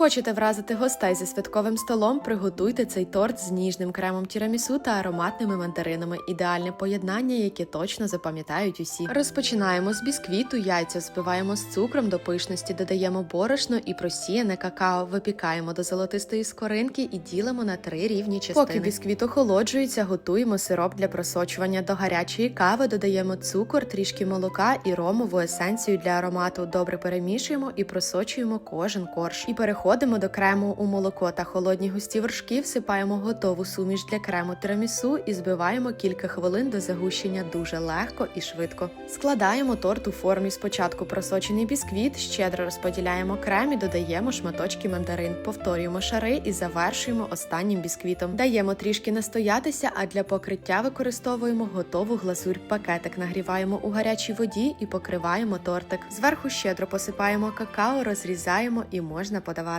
Хочете вразити гостей зі святковим столом? Приготуйте цей торт з ніжним кремом тірамісу та ароматними мандаринами. Ідеальне поєднання, яке точно запам'ятають усі. Розпочинаємо з бісквіту, яйця збиваємо з цукром до пишності, додаємо борошно і просіяне какао, випікаємо до золотистої скоринки і ділимо на три рівні частини. Поки бісквіт охолоджується, готуємо сироп для просочування до гарячої кави, додаємо цукор, трішки молока і ромову есенцію для аромату. Добре перемішуємо і просочуємо кожен корж. І переходимо до крему у молоко та холодні густі вершки, всипаємо готову суміш для крему тирамісу і збиваємо кілька хвилин до загущення дуже легко і швидко. Складаємо торт у формі. Спочатку просочений бісквіт, щедро розподіляємо крем і додаємо шматочки мандарин. Повторюємо шари і завершуємо останнім бісквітом. Даємо трішки настоятися, а для покриття використовуємо готову глазурь. Пакетик нагріваємо у гарячій воді і покриваємо тортик. Зверху щедро посипаємо какао, розрізаємо і можна подавати.